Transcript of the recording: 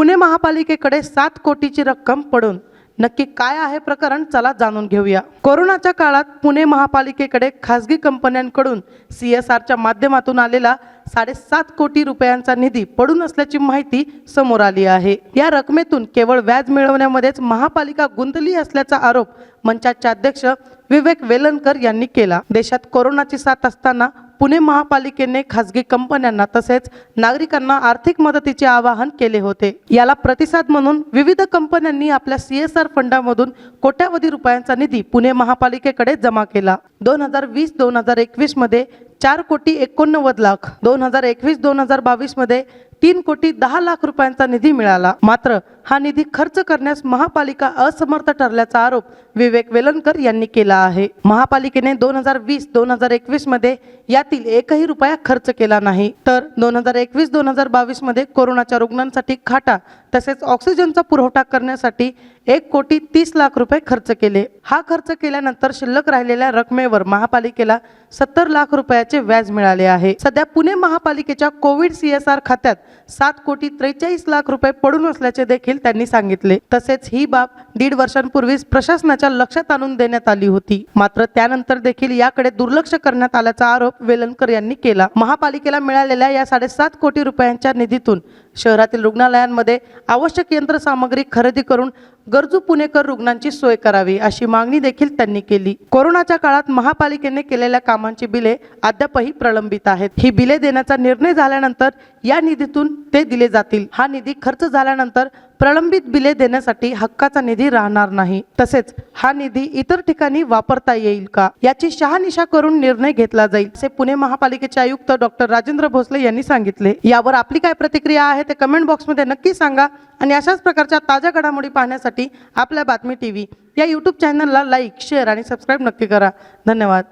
पुणे महापालिकेकडे सात कोटीची रक्कम पडून नक्की काय आहे प्रकरण चला जाणून घेऊया. कोरोनाच्या काळात पुणे महापालिकेकडे खासगी कंपन्यांकडून सी एस आरच्या माध्यमातून आलेला साडेसात कोटी रुपयांचा निधी पडून असल्याची माहिती समोर आली आहे. या रकमेतून केवळ व्याज मिळवण्यामध्येच महापालिका गुंतली असल्याचा आरोप मंचाचे अध्यक्ष विवेक वेलणकर यांनी केला. देशात कोरोनाची साथ असताना पुणे महापालिकेने खासगी कंपन्यांना तसेच नागरिकांना आर्थिक मदतीचे आवाहन केले होते. याला प्रतिसाद म्हणून विविध कंपन्यांनी आपल्या सी एस आर फंडामधून कोट्यावधी रुपयांचा निधी पुणे महापालिकेकडे जमा केला. दोन हजार वीस दोन हजार एकवीसमध्ये चार कोटी एकोणनव्वद लाख दोन हजार एकवीस दोन हजार बावीसमध्ये तीन कोटी दहा लाख रुपयांचा निधी मिळाला. मात्र हा निधी खर्च करण्यास महापालिका असमर्थ ठरल्याचा आरोप विवेक वेलणकर यांनी केला आहे. महापालिकेने दोन हजार वीस दोन हजार एकवीसमध्ये यातील एकही रुपया खर्च केला नाही. तर दोन हजार एकवीस दोन हजार बावीसमध्ये कोरोनाच्या रुग्णांसाठी खाटा तसेच ऑक्सिजनचा पुरवठा करण्यासाठी एक कोटी तीस लाख रुपये खर्च केले. हा खर्च केल्यानंतर शिल्लक राहिलेल्या रकमेवर महापालिकेला सत्तर लाख रुपयाचे व्याज मिळाले आहे. सध्या पुणे महापालिकेच्या कोविड सी एस आर खात्यात सात कोटी त्रेचाळीस लाख रुपये पडून असल्याचे देखील त्यांनी सांगितले. तसेच ही बाब दीड वर्षांपूर्वीच प्रशासनाच्या लक्षात आणून देण्यात आली होती. मात्र त्यानंतर देखील याकडे दुर्लक्ष करण्यात आल्याचा आरोप वेलणकर यांनी केला. महापालिकेला मिळालेल्या या साडेसात कोटी रुपयांच्या निधीतून शहरातील रुग्णालयांमध्ये आवश्यक यंत्रसामग्री खरेदी करून गरजू पुणेकर रुग्णांची सोय करावी अशी मागणी देखील त्यांनी केली. कोरोनाच्या काळात महापालिकेने केलेल्या कामांची बिले अद्यापही प्रलंबित आहेत. ही बिले देण्याचा निर्णय झाल्यानंतर या निधीतून ते दिले जातील. हा निधी खर्च झाल्यानंतर प्रलंबित बिले देण्यासाठी हक्काचा निधी राहणार नाही. तसेच हा निधी इतर ठिकाणी वापरता येईल का? याची शहानिशा करून निर्णय घेतला जाईल असे पुणे महापालिकेचे आयुक्त डॉक्टर राजेंद्र भोसले यांनी सांगितले. यावर आपली काय प्रतिक्रिया आहे ते कमेंट बॉक्समध्ये नक्की सांगा आणि अशाच प्रकारच्या ताज्या घडामोडी पाहण्यासाठी आपल्या बातमी टीव्ही या यूट्यूब चॅनलला लाईक शेअर आणि सबस्क्राईब नक्की करा. धन्यवाद.